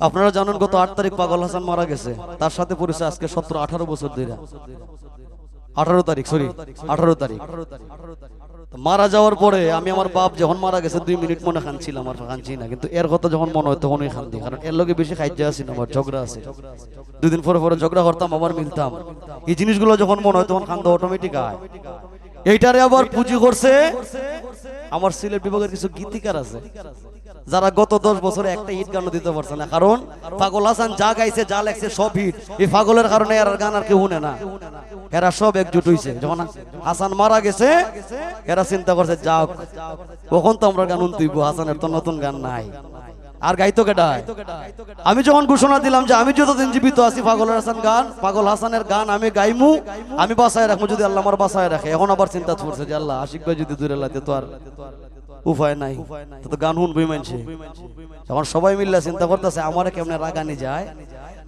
আপনারা জানেন গত আট তারিখ পাগল হাসান মারা গেছে। তার সাথে পরিচয় আজকে সতেরো, আঠারো বছর ধরে। আঠারো তারিখ সরি আঠারো তারিখ। মারা যাওয়ার পরে আমি আমার বাপ যখন মারা গেছে, দুই মিনিট মনে খানছিলাম আর খানছি না। কিন্তু এর কথা যখন মনে হয় তখনই খান্তি কারণ এর লগে বেশি খাইতে আসি না, আমার ঝগড়া আছে। দুদিন পরে পরে ঝগড়া করতাম, আবার মিলতাম। এই জিনিসগুলো যখন মনে হয় তখন খান্দা অটোমেটিক আয়। এইটারে আবার পুঁজি করছে। আমার সিলেট বিভাগের কিছু গীতিকার আছে। যারা গত দশ বছরে একটা হিট গানও দিতে পারছে না, কারণ পাগল হাসান যা গাইছে, যা লেখছে সব হিট। এই পাগলের কারণে এর গান আর কেউ শুনে না। এরা সব একজুট হইছে। যখন হাসান মারা গেছে, এরা চিন্তা করছে, যাক, কখন তো আমরা গান তুইব হাসানের তো নতুন গান নাই। আর গাইতো কেটায় আমি যখন ঘোষণা দিলাম যে আমি যতদিন জীবিত আছি পাগল হাসান গান, পাগল হাসানের গান আমি গাইমু, আমি বাসায় রাখব যদি আল্লাহ আমার বাসায় রাখে। এখন আবার চিন্তা করছে যে আল্লাহ আশিক ভাই যদি দূরে লাইতে তো আর উপায় নাই। তো গান শুনবই মানছে। যখন সবাই মিললে চিন্তা করতেছে, আমারে কেমনে রাগানি যায়?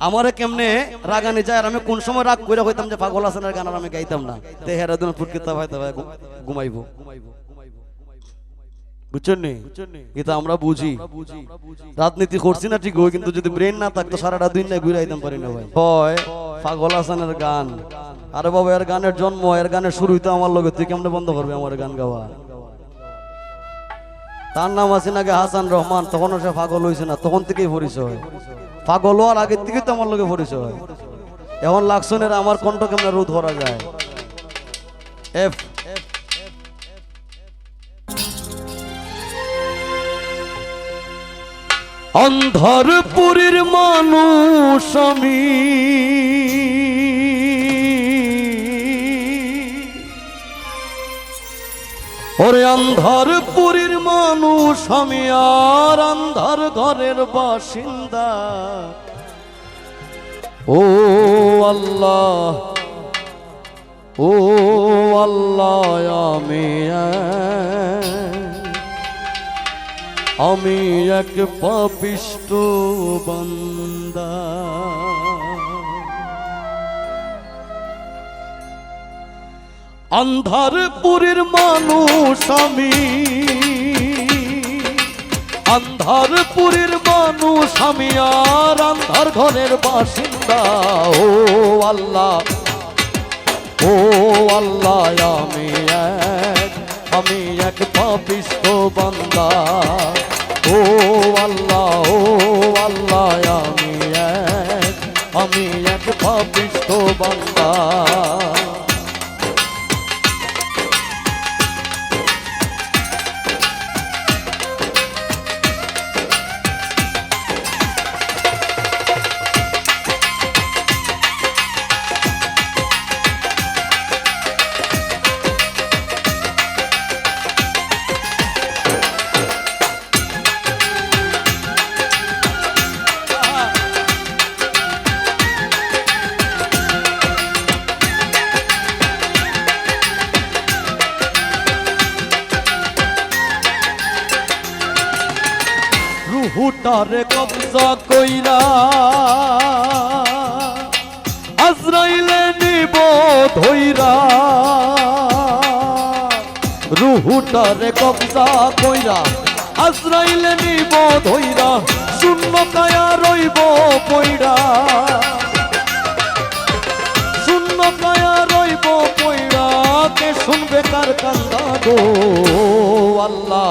আমারে কেমনে রাগানি যায়? আর আমি কোন সময় রাগ করে হইতাম যে পাগল হাসানের গান আর আমি গাইতাম না। তে হেরা দিন ফুটকিতা ভাই তবে ঘুমাইবো। বুঝছেন এটা আমরা বুঝি। রাজনীতি করছি না ঠিক হয়, কিন্তু যদি ব্রেন না থাকতো সারাটা দিন না ঘুরে আইতাম পারি না ভাই। হয়, পাগল হাসানের গান। আরে বাবা, এর গানের জন্ম, এর গানের শুরু হইতো আমার লগে। তুই কেমনে বন্ধ করবে আমার গান গাওয়া? তার নাম আছে নাকি হাসান রহমান? তখনও সে পাগল হয়েছে না, তখন থেকেই পরিচয় পাগল হওয়ার আগের থেকেই তো আমার লগে পরিচয় এখন লাকসনের আমার কণ্ঠ কেমনে রোধ করা যায়? এফ অন্ধারপুরীর মানুষ আমি। ওরে অন্ধারপুরীর মানুষ, আমি আর অন্ধার ঘরের বাসিন্দা। ও আল্লাহ ও আল্লাহ, আমি আমি এক পাপিষ্ট বান্দা। আন্ধারপুরের মানুষ আমি। আন্ধারপুরের মানুষ আমি আর আন্ধার ঘরের বাসিন্দা। ও আল্লাহ ও আল্লাহ, আমি এক আমি এক পাপিষ্ট বান্দা। ও আল্লাহ ও আল্লাহ, আমি এক আমি এক পাপিষ্ট বান্দা। রুহুটারে কবজা কইরা আজরাইলে নিব ধইরা। রুহুটারে কবজা কইরা আজরাইলে নিব ধইরা, শূন্য কায়া রইব পইরা শূন্য কায়া রইব পইরা কে শুনবে কার কান্দা গো? আল্লাহ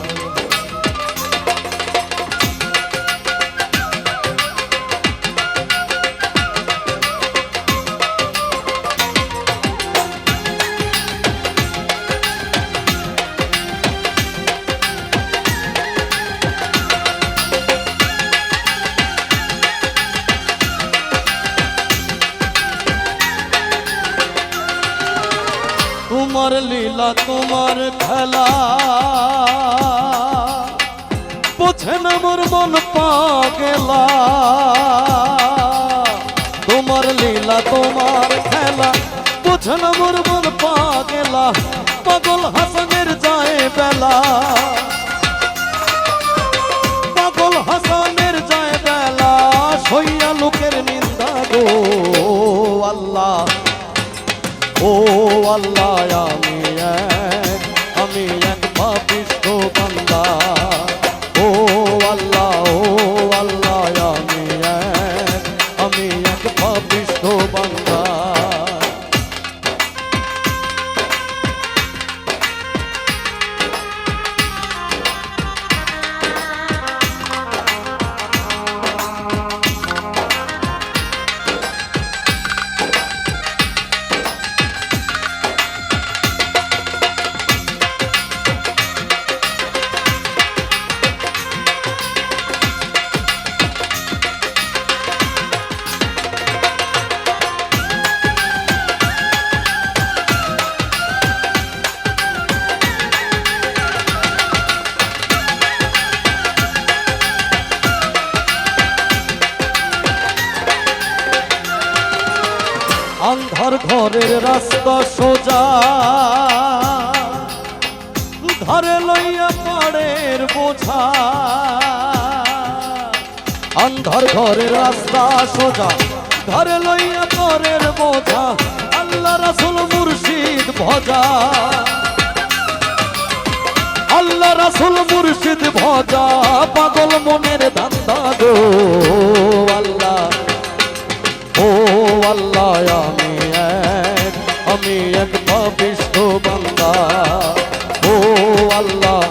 তোমার লীলা, তোমার খেলা। বোঝে না মোর মন পাগেলা। তোমার লীলা, তোমার খেলা। বুঝে না মোর মন পাগেলা। পাগল হাসানের যায় বেলা। পাগল হাসানের যায় বেলা। সইয়া লোকের নিন্দা গো। ও আল্লাহ আমি আমি আন্ধার ঘরের রাস্তা সোজা। ধরে লইয়া পড়ের বোঝা। আন্ধার ঘরের রাস্তা সোজা। ধরে লইয়া পড়ের বোঝা। আল্লাহ রাসুল মুর্শিদ ভজা। আল্লাহ রাসুল মুর্শিদ ভজা। পাগল মনের ধান্দা গো। আল্লাহ আল্লাহ, আমি এক আমি এক পাপিষ্ঠ বান্দা। ও আল্লাহ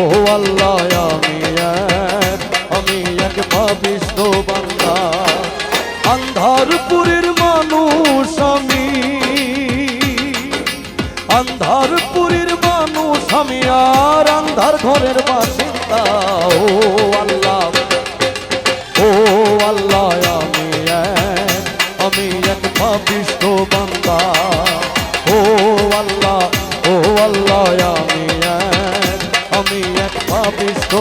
ও আল্লাহ, আমি এক আমি এক পাপিষ্ঠ বান্দা। আন্ধারপুরের মানুষ আমি, আন্ধারপুরের মানুষ আমি, আর আন্ধার ঘরের বাসিন্দা। ও আল্লাহ